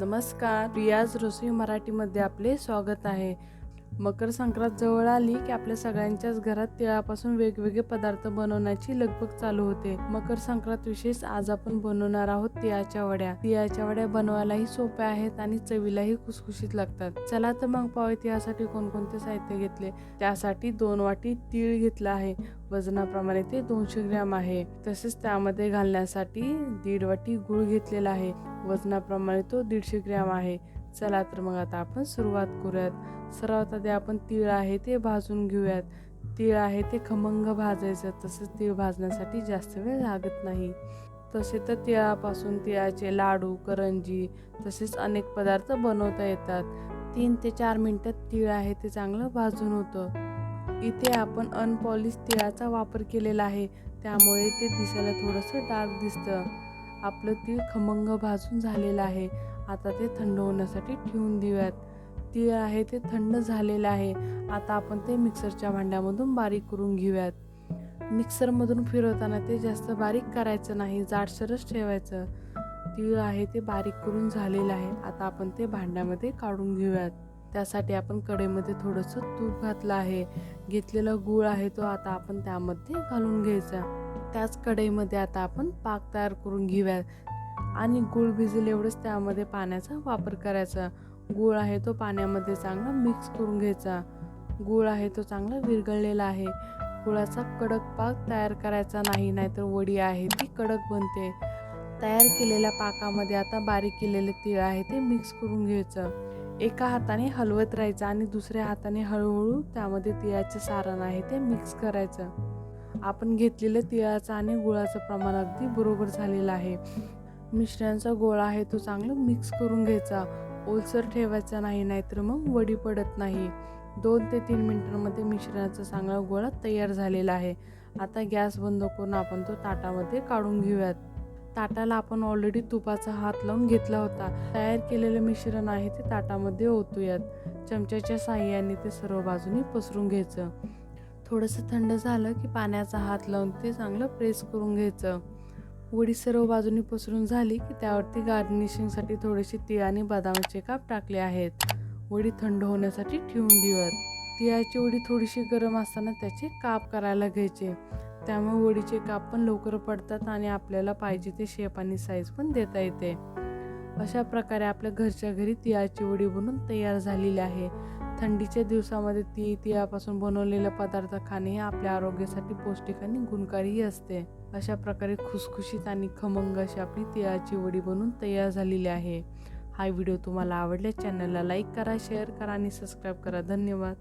नमस्कार. रियाज रसोई मराठीमध्ये आपले स्वागत आहे. मकर संक्रांत जवळ आली की आपल्या सगळ्यांच्याच घरात तिळापासून वेगवेगळे पदार्थ बनवण्याची लगबग चालू होते. मकर संक्रांत विशेष आज आपण बनवणार आहोत तिळाच्या वड्या. तिळाच्या वड्या बनवायलाही सोप्या आहेत आणि चवीलाही खुसखुशीत लागतात. चला तर मग पाहूया यासाठी कोणकोणते साहित्य घेतले. त्यासाठी दोन वाटी तीळ घेतला आहे. वजनाप्रमाणे ते दोनशे ग्रॅम आहे. तसेच त्यामध्ये घालण्यासाठी दीड वाटी गुळ घेतलेला आहे. वजनाप्रमाणे तो दीडशे ग्रॅम आहे. चला तर मग आता आपण सुरुवात करूयात. सर्वात आधी आपण तीळ आहे ते भाजून घेऊयात. तीळ आहे ते खमंग भाजायचं तसंच तीळ भाजण्यासाठी जास्त वेळ लागत नाही. तसे तर तिळापासून तिळाचे लाडू करंजी तसेच अनेक पदार्थ बनवता येतात. तीन ते चार मिनटात तीळ आहे ते चांगलं भाजून होतं. इथे आपण अनपॉलिश तिळाचा वापर केलेला आहे. त्यामुळे ते दिसायला थोडंसं डार्क दिसतं. आपलं तीळ खमंग भाजून झालेलं आहे. आता ते थंड होण्यासाठी ठेवून देऊयात. तीळ आहे ते थंड झालेलं आहे. आता आपण ते मिक्सरच्या भांड्यामधून बारीक करून घेऊयात. मिक्सरमधून फिरवताना ते जास्त बारीक करायचं नाही जाडसरच ठेवायचं. तीळ आहे ते बारीक करून झालेलं आहे. आता आपण ते भांड्यामध्ये काढून घेऊयात. त्यासाठी आपण कडेमध्ये थोडंसं तूप घातलं आहे. घेतलेला गूळ आहे तो आता आपण त्यामध्ये घालून घ्यायचा. त्याच कढईमध्ये आता आपण पाक तयार करून घेऊया आणि गूळ भिजेल एवढंच त्यामध्ये पाण्याचा वापर करायचा. गूळ आहे तो पाण्यामध्ये चांगला मिक्स करून घ्यायचा. गूळ आहे तो चांगला विरघळलेला आहे. गुळाचा कडक पाक तयार करायचा नाही नाहीतर वडी आहे ती कडक बनते. तयार केलेल्या पाकामध्ये आता बारीक केलेले तीळ आहे ते मिक्स करून घ्यायचं. एका हाताने हलवत राहायचं आणि दुसऱ्या हाताने हळूहळू त्यामध्ये तिळाचे सारण आहे ते मिक्स करायचं. आपण घेतलेलं तिळाचं आणि गुळाचं प्रमाण अगदी बरोबर झालेलं आहे. मिश्रांचा गोळा आहे तो चांगला मिक्स करून घ्यायचा. ओलसर ठेवायचा नाही नाहीतर मग वडी पडत नाही. दोन ते तीन मिनिटांमध्ये मिश्रणाचा चांगला गोळा तयार झालेला आहे. आता गॅस बंद करून आपण तो ताटामध्ये काढून घेऊयात. ताटाला आपण ऑलरेडी तुपाचा हात लावून घेतला होता. तयार केलेलं मिश्रण आहे ते ताटामध्ये ओतूयात. चमच्याच्या साह्याने ते सर्व बाजूनी पसरून घ्यायचं. थोडंसं थंड झालं की पाण्याचा हात लावून ते चांगलं प्रेस करून घ्यायचं. वडी सर्व बाजूनी पसरून झाली की त्यावरती गार्निशिंगसाठी थोडेसे तिळ आणि बदामाचे काप टाकले आहेत. वडी थंड होण्यासाठी ठेवून दिवत तिळाची वडी थोडीशी गरम असताना त्याचे काप करायला घ्यायचे. त्यामुळे वडीचे काप पण लवकर पडतात आणि आपल्याला पाहिजे ते शेप आणि साईज पण देता येते. अशा प्रकारे आपल्या घरच्या घरी तिळाची वडी बनून तयार झालेली आहे. थंडीच्या दिवसामध्ये ती तिळापासून बनवलेले पदार्थ खाणे हे आपल्या आरोग्यासाठी पौष्टिक आणि गुणकारीही असते. अशा प्रकारे खुसखुशीत आणि खमंग अशी आपली तिळाची वडी बनवून तयार झालेली आहे. हा व्हिडिओ तुम्हाला आवडल्यास चॅनलला लाईक करा शेअर करा आणि सबस्क्राईब करा. धन्यवाद.